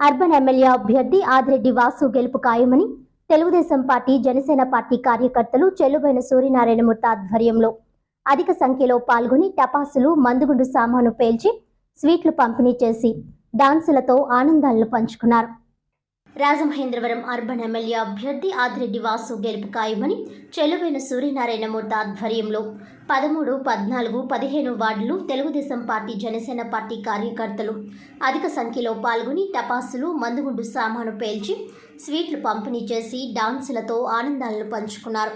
Urban MLA అభ్యర్థి ఆదిరెడ్డి వాసు గెలుపు ఖాయమని తెలుగుదేశం పార్టీ జనసేన పార్టీ కార్యకర్తలు చెల్లుబైన సూర్యనారాయణమూర్తి ఆధ్వర్యంలో అధిక సంఖ్యలో పాల్గొని టపాసులు మందుగుండు సామాను పేల్చి స్వీట్లు పంపిణీ చేసి డాన్సులతో ఆనందాలను పంచుకున్నారు. రాజమహేంద్రవరం అర్బన్ ఎమ్మెల్యే అభ్యర్థి ఆదిరెడ్డి వాసు గెలుపు ఖాయమని చెలువైన సూర్యనారాయణమూర్తి ఆధ్వర్యంలో పదమూడు పద్నాలుగు పదిహేను వార్డులు తెలుగుదేశం పార్టీ జనసేన పార్టీ కార్యకర్తలు అధిక సంఖ్యలో పాల్గొని టపాసులు మందుగుండు సామాను పేల్చి స్వీట్లు పంపిణీ చేసి డాన్సులతో ఆనందాలను పంచుకున్నారు.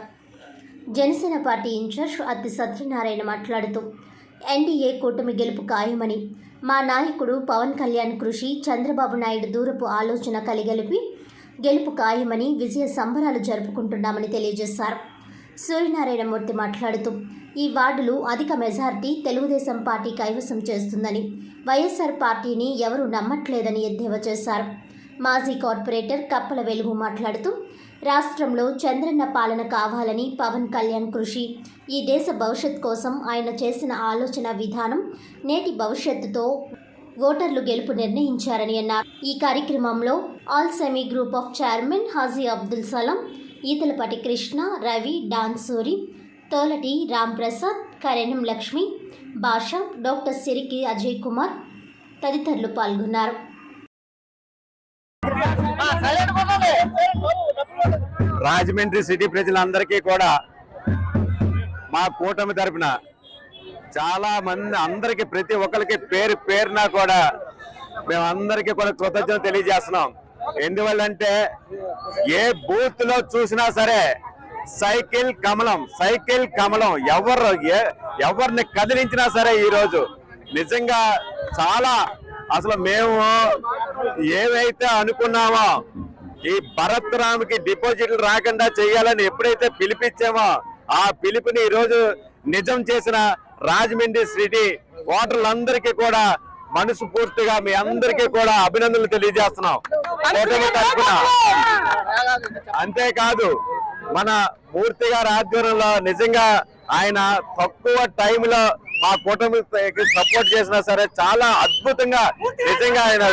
జనసేన పార్టీ ఇన్ఛార్జ్ అత్తి సత్యనారాయణ మాట్లాడుతూ ఎన్డీఏ కూటమి గెలుపు ఖాయమని మా నాయకుడు పవన్ కళ్యాణ్ కృషి చంద్రబాబు నాయుడు దూరపు ఆలోచన కలిగలిపి గెలుపు ఖాయమని విజయ సంబరాలు జరుపుకుంటున్నామని తెలియజేశారు. సూర్యనారాయణమూర్తి మాట్లాడుతూ ఈ వార్డులు అధిక మెజార్టీ తెలుగుదేశం పార్టీ కైవసం చేస్తుందని వైఎస్ఆర్ పార్టీని ఎవరూ నమ్మట్లేదని ఎద్దేవా చేశారు. మాజీ కార్పొరేటర్ కప్పల వెలుగు మాట్లాడుతూ రాష్ట్రంలో చంద్రన్న పాలన కావాలని పవన్ కళ్యాణ్ కృషి. ఈ దేశ భవిష్యత్ కోసం ఆయన చేసిన ఆలోచన విధానం నేటి భవిష్యత్తుతో ఓటర్లు గెలుపు నిర్ణయించారని అన్నారు. ఈ కార్యక్రమంలో all semi group of chairman Haji Abdul Salam Eethalapati Krishna Ravi Dansuri Tolati Ramprasad Karanam Lakshmi Basha doctor సిరికి అజయ్ కుమార్ తదితరులు పాల్గొన్నారు. రాజమండ్రి సిటీ ప్రజలందరికీ కూడా మా కూటమి తరపున చాలా మంది అందరికి ప్రతి ఒక్కరికి పేరు పేరున కూడా మేమందరికీ కూడా కృతజ్ఞత తెలియజేస్తున్నాం. ఎందువల్లంటే ఏ బూత్లో చూసినా సరే సైకిల్ కమలం సైకిల్ కమలం ఎవరు ఎవరిని కదిలించినా సరే ఈరోజు నిజంగా చాలా అసలు మేము ఏవైతే అనుకున్నామో ఈ భరత్ రామ్కి డిపాజిట్లు రాకుండా చేయాలని ఎప్పుడైతే పిలిపించామో ఆ పిలుపుని ఈ రోజు నిజం చేసిన రాజమండ్రి సిటీ ఓటర్లందరికీ కూడా మనసు పూర్తిగా మీ అందరికీ కూడా అభినందనలు తెలియజేస్తున్నాం. అంతేకాదు మన మూర్తి గారి ఆధ్వర్యంలో నిజంగా ఆయన తక్కువ టైంలో మా కూటమి సపోర్ట్ చేసినా సరే చాలా అద్భుతంగా నిజంగా ఆయన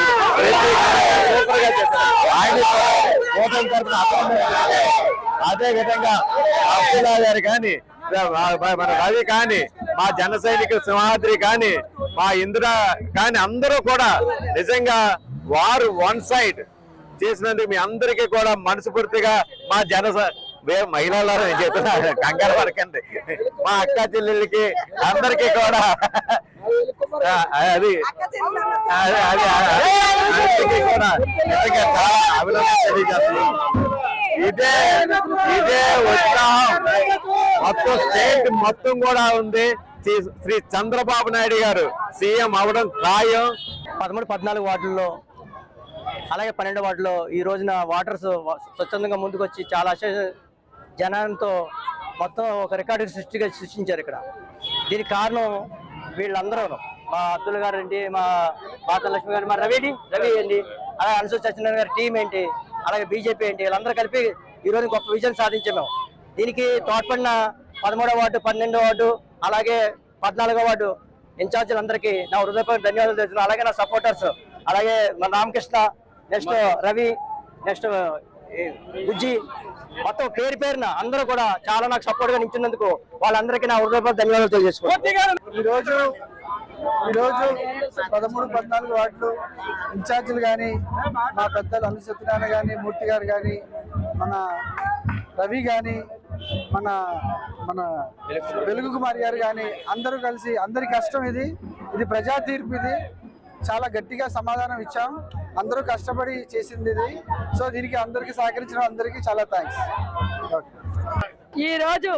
కూటమి. అదే విధంగా అబ్దుల్లా గారు కానీ మన రవి కానీ మా జన సైనికుల సింహాద్రి కానీ మా ఇందిరా కానీ అందరూ కూడా నిజంగా వారు వన్ సైడ్ చేసినందుకు మీ అందరికీ కూడా మనస్ఫూర్తిగా మా జన వే- మహిళలారా నేను చెప్తున్నాను కంగారు పడకండి. మా అక్క చెల్లెళ్ళకి అందరికీ కూడా అది అది అది అందరికీ కూడా చాలా అభినందన తెలియజేస్తున్నాం ఇదే ఇదే ఉత్సాహం. మొత్తం స్టేట్ మొత్తం కూడా ఉంది. శ్రీ- శ్రీ చంద్రబాబు నాయుడు గారు సీఎం అవడం ఖాయం. పదమూడు పద్నాలుగు వార్డుల్లో అలాగే పన్నెండు వార్డులో ఈ రోజున వాటర్స్ స్వచ్ఛందంగా ముందుకు వచ్చి చాలా జనంతో మొత్తం ఒక రికార్డు సృష్టిగా సృష్టించారు ఇక్కడ దీనికి కారణం వీళ్ళందరూ మా అబ్దుల్ గారు ఏంటి మా పాత లక్ష్మి గారు మా రవి ఏంటి? రవి ఏంటి అలాగే అనుసూచి సత్యనారాయణ గారి టీం ఏంటి అలాగే బీజేపీ ఏంటి వీళ్ళందరూ కలిపి ఈ రోజు గొప్ప విజయం సాధించాం మేము దీనికి తోడ్పడిన పదమూడవ వార్డు పన్నెండో వార్డు అలాగే పద్నాలుగో వార్డు ఇన్ఛార్జీలందరికీ నా హృదయపూర్వక ధన్యవాదాలు తెలుస్తున్నాను అలాగే నా సపోర్టర్స్ అలాగే మన రామకృష్ణ నెక్స్ట్ రవి నెక్స్ట్ బుజ్జి మొత్తం పేరు పేరున అందరూ కూడా చాలా నాకు సపోర్ట్గా నించున్నందుకు వాళ్ళందరికీ నా హృదయపూర్వక ధన్యవాదాలు తెలియజేసుకుంటాను ఈ రోజు ఈ రోజు పదమూడు పద్నాలుగు వార్డులు ఇన్ఛార్జీలు కానీ మా పెద్దలు అను సత్యనారాయణ కానీ మూర్తి గారు కానీ మన రవి కానీ మన మన వెలుగు కుమారి గారు కానీ అందరూ కలిసి అందరి కష్టం ఇది. ఇది ప్రజా తీర్పు ఇది. చాలా గట్టిగా సమాధానం ఇచ్చాం. అందరూ కష్టపడి చేసింది ఇది. సో దీనికి అందరికీ సహకరించిన అందరికీ చాలా థ్యాంక్స్ ఈ రోజు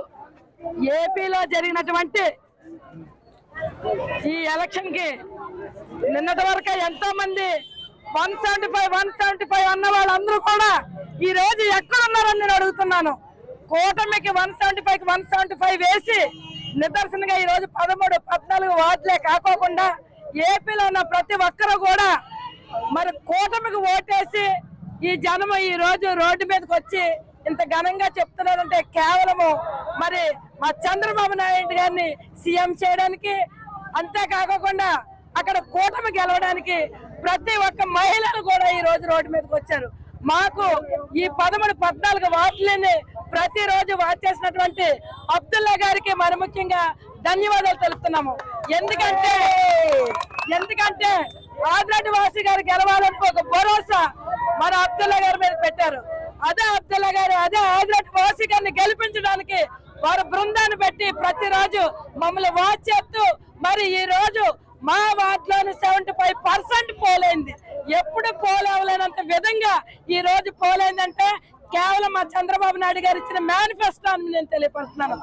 ఏపీలో జరిగినటువంటి ఈ ఎలక్షన్కి నిన్నటి వరకు ఎంతో మంది one seventy five one seventy five అన్న వాళ్ళందరూ కూడా ఈ రోజు ఎక్కడున్నారని నేను అడుగుతున్నాను. కూటమికి one seventy five one seventy five వేసి నిదర్శనంగా ఈ రోజు పదమూడు పద్నాలుగు వార్డులే కాకోకుండా ఏపీలో ఉన్న ప్రతి ఒక్కరూ కూడా మరి కూటమికి ఓటేసి ఈ జనం ఈ రోజు రోడ్డు మీదకి వచ్చి ఇంత ఘనంగా చెప్తున్నారంటే కేవలము మరి మా చంద్రబాబు నాయుడు గారిని సీఎం చేయడానికి అంతేకాకుండా అక్కడ కూటమి గెలవడానికి ప్రతి ఒక్క మహిళలు కూడా ఈ రోజు రోడ్డు మీదకి వచ్చారు. మాకు ఈ పదమూడు పద్నాలుగు వార్డులని ప్రతిరోజు వాచ్ చేసినటువంటి అబ్దుల్లా గారికి మరి ముఖ్యంగా ధన్యవాదాలు తెలుపుతున్నాము. ఎందుకంటే ఎందుకంటే ఆదిరెడ్డి వాసి గారు గెలవాలని ఒక భరోసా మన అబ్దుల్లా గారి మీద పెట్టారు. అదే అబ్దుల్లా గారు అదే ఆదిరెడ్డి వాసి గారిని గెలిపించడానికి వారు బృందాన్ని పెట్టి ప్రతిరోజు మమ్మల్ని వాచ్ చేస్తూ మరి ఈ రోజు మా వాటిలోని సెవెంటీ ఫైవ్ పర్సెంట్ పోలైంది ఎప్పుడు పోలేవలేనంత విధంగా ఈ రోజు పోలైందంటే కేవలం మా చంద్రబాబు నాయుడు గారు ఇచ్చిన మేనిఫెస్టో అని నేను తెలియపరుస్తున్నాను.